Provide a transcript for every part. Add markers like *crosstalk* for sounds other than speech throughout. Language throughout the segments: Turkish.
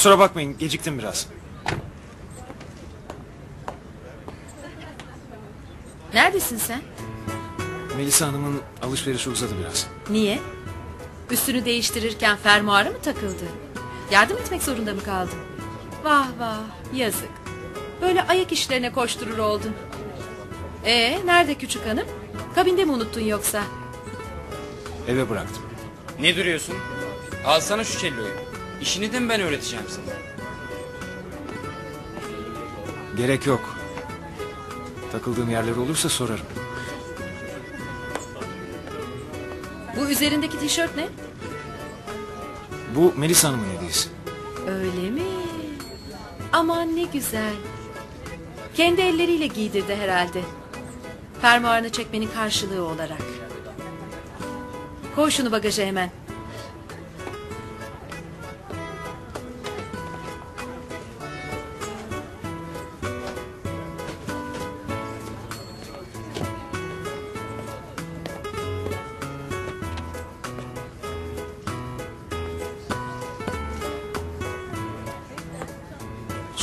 Kusura bakmayın geciktim biraz. Neredesin sen? Melisa Hanım'ın alışverişi uzadı biraz. Niye? Üstünü değiştirirken fermuarı mı takıldı? Yardım etmek zorunda mı kaldın? Vah vah yazık. Böyle ayak işlerine koşturur oldun. Ee nerede küçük hanım? Kabinde mi unuttun yoksa? Eve bıraktım. Ne duruyorsun? Alsana şu celloyu. İşini de mi ben öğreteceğim sana? Gerek yok. Takıldığım yerler olursa sorarım. Bu üzerindeki tişört ne? Bu Melisa Hanım'ın hediyesi. Öyle mi? Aman ne güzel. Kendi elleriyle giydirdi herhalde. Fermuarını çekmenin karşılığı olarak. Koy şunu bagaja hemen.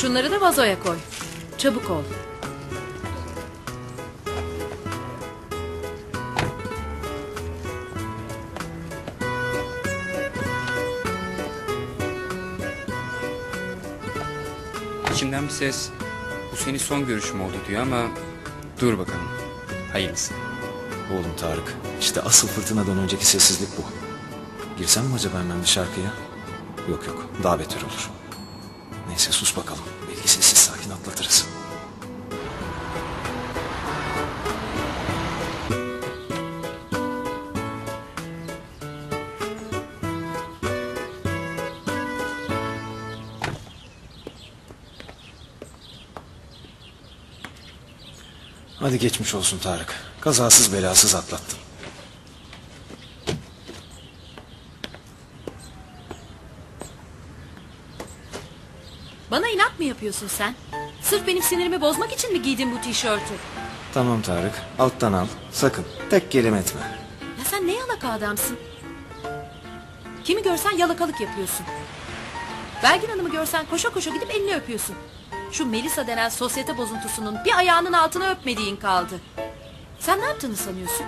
Şunları da vazoya koy. Çabuk ol. İçimden bir ses bu senin son görüşüm oldu diyor ama dur bakalım. Hayırlısı. Oğlum Tarık. İşte asıl fırtınadan önceki sessizlik bu. Girsem mi acaba hemen bir şarkıya? Yok yok daha beter olur. Neyse sus bakalım. Belki sessiz sakin atlatırız. Hadi geçmiş olsun Tarık. Kazasız belasız atlattın. Bana inat mı yapıyorsun sen? Sırf benim sinirimi bozmak için mi giydin bu tişörtü? Tamam Tarık. Alttan al. Sakın. Tek kelime etme. Ya sen ne yalaka adamsın? Kimi görsen yalakalık yapıyorsun. Belgin Hanım'ı görsen koşa koşa gidip elini öpüyorsun. Şu Melisa denen sosyete bozuntusunun bir ayağının altına öpmediğin kaldı. Sen ne yaptığını sanıyorsun?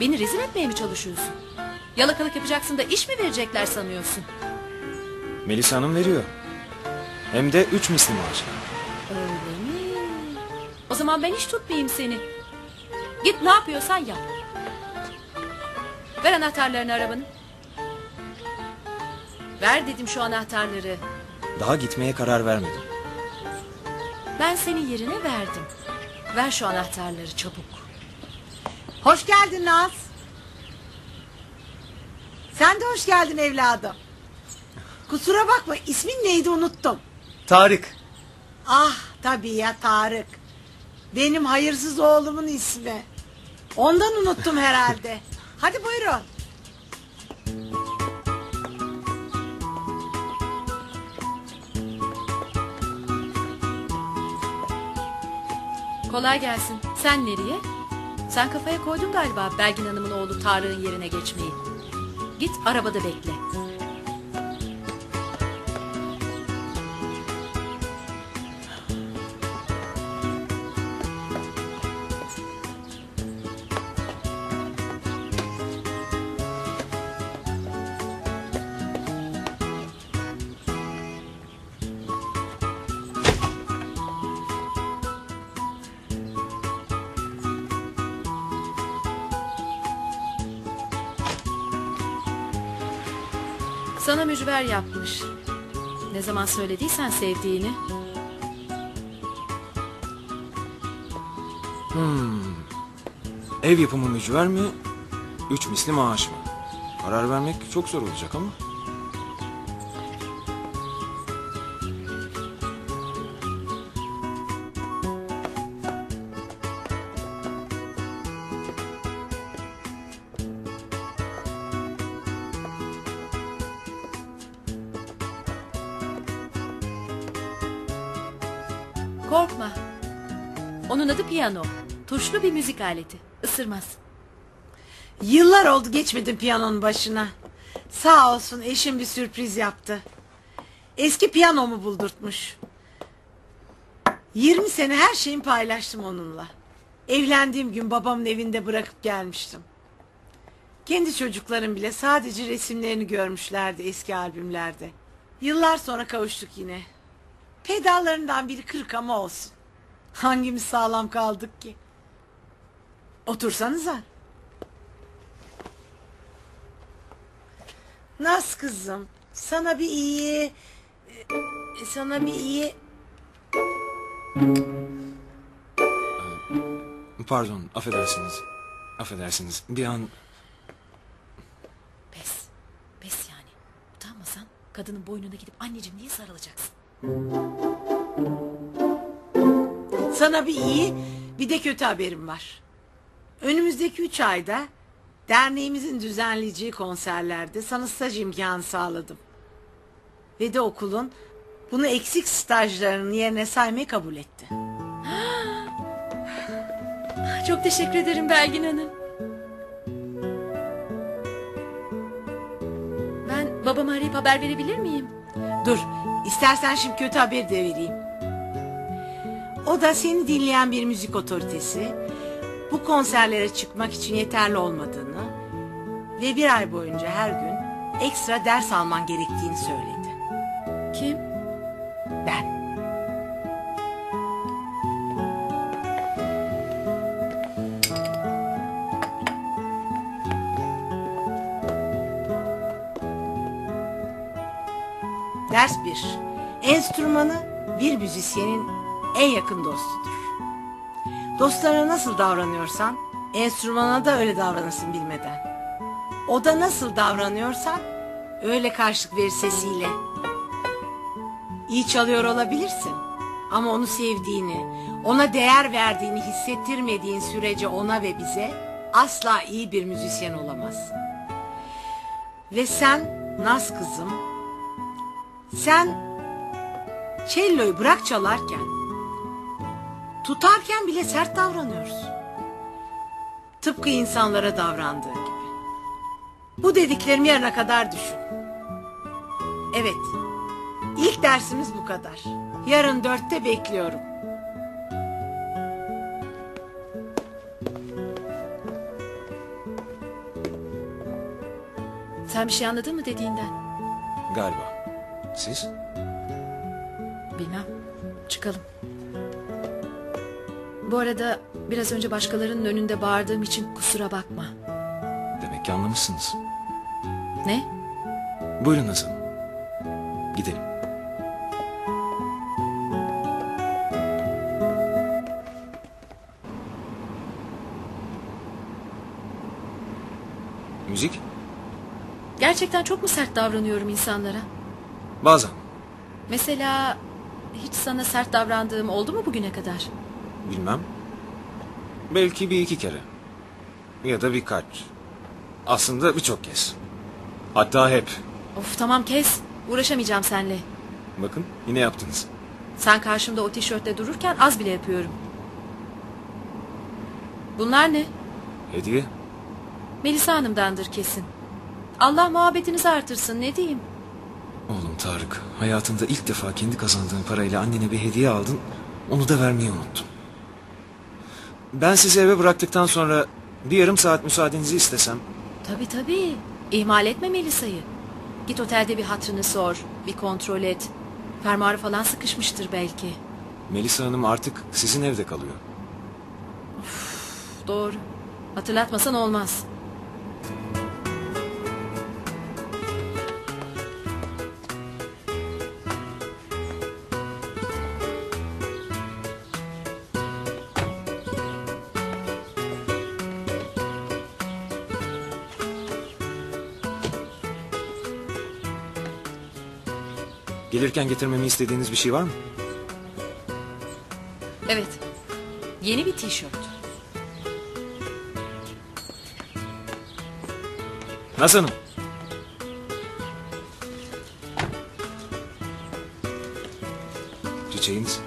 Beni rezil etmeye mi çalışıyorsun? Yalakalık yapacaksın da iş mi verecekler sanıyorsun? Melisa Hanım veriyor. Hem de üç misli maaşla. Öyle mi? O zaman ben hiç tutmayayım seni. Git ne yapıyorsan yap. Ver anahtarlarını arabanın. Ver dedim şu anahtarları. Daha gitmeye karar vermedim. Ben senin yerine verdim. Ver şu anahtarları çabuk. Hoş geldin Naz. Sen de hoş geldin evladım. Kusura bakma ismin neydi unuttum. Tarık. Ah tabii ya Tarık. Benim hayırsız oğlumun ismi. Ondan unuttum herhalde. *laughs* Hadi buyurun. Kolay gelsin. Sen nereye? Sen kafaya koydun galiba Belgin Hanım'ın oğlu Tarık'ın yerine geçmeyi. Git arabada bekle. Sana mücver yapmış. Ne zaman söylediysen sevdiğini. Ev yapımı mücver mi? Üç misli maaş mı? Karar vermek çok zor olacak ama. Korkma. Onun adı piyano. Tuşlu bir müzik aleti. Isırmaz. Yıllar oldu geçmedim piyanonun başına. Sağ olsun eşim bir sürpriz yaptı. Eski piyanomu buldurtmuş. 20 sene her şeyimi paylaştım onunla. Evlendiğim gün babamın evinde bırakıp gelmiştim. Kendi çocuklarım bile sadece resimlerini görmüşlerdi eski albümlerde. Yıllar sonra kavuştuk yine. Pedallarından biri kırık ama olsun. Hangimiz sağlam kaldık ki? Otursanıza. Naz kızım, sana bir iyi... e, Sana bir iyi... Pardon, affedersiniz. Affedersiniz. Bir an Pes. Pes yani. Utanmasan kadının boynuna gidip anneciğim diye sarılacaksın. Sana bir iyi, bir de kötü haberim var. Önümüzdeki üç ayda derneğimizin düzenleyeceği konserlerde sana staj imkanı sağladım. Ve de okulun bunu eksik stajlarının yerine saymayı kabul etti. *gasps* Çok teşekkür ederim Belgin Hanım. Ben babama arayıp haber verebilir miyim? Dur, istersen şimdi kötü haber de vereyim. O da seni dinleyen bir müzik otoritesi, bu konserlere çıkmak için yeterli olmadığını ve bir ay boyunca her gün ekstra ders alman gerektiğini söyledi. Kim? Ders 1. Enstrümanı bir müzisyenin en yakın dostudur. Dostlarına nasıl davranıyorsan enstrümana da öyle davranırsın bilmeden. O da nasıl davranıyorsan öyle karşılık verir sesiyle. İyi çalıyor olabilirsin. Ama onu sevdiğini, ona değer verdiğini hissettirmediğin sürece ona ve bize asla iyi bir müzisyen olamazsın. Ve sen Naz kızım, sen cello'yu bırak çalarken, tutarken bile sert davranıyorsun. Tıpkı insanlara davrandığı gibi. Bu dediklerimi yarına kadar düşün. Evet, İlk dersimiz bu kadar. Yarın dörtte bekliyorum. Sen bir şey anladın mı dediğinden? galiba. Siz? Bilmem. Çıkalım. Bu arada biraz önce başkalarının önünde bağırdığım için kusura bakma. Demek ki anlamışsınız. Ne? Buyurun Nazan. Gidelim. Müzik? Gerçekten çok mu sert davranıyorum insanlara? Bazen. Mesela hiç sana sert davrandığım oldu mu bugüne kadar? Bilmem. Belki bir iki kere. Ya da birkaç. Aslında birçok kez. Hatta hep. Of tamam kes. Uğraşamayacağım seninle. Bakın yine yaptınız. Sen karşımda o tişörtle dururken az bile yapıyorum. Bunlar ne? Hediye. Melisa Hanım'dandır kesin. Allah muhabbetinizi artırsın ne diyeyim. Oğlum Tarık, hayatında ilk defa kendi kazandığın parayla annene bir hediye aldın, onu da vermeyi unuttun. Ben sizi eve bıraktıktan sonra bir yarım saat müsaadenizi istesem, Tabii tabii. İhmal etme Melisa'yı. Git otelde bir hatrını sor. Bir kontrol et. Fermuarı falan sıkışmıştır belki. Melisa Hanım artık sizin evde kalıyor. Doğru. Hatırlatmasan olmaz. Gelirken getirmemi istediğiniz bir şey var mı? Evet. Yeni bir tişört. Naz Hanım. Çiçeğiniz.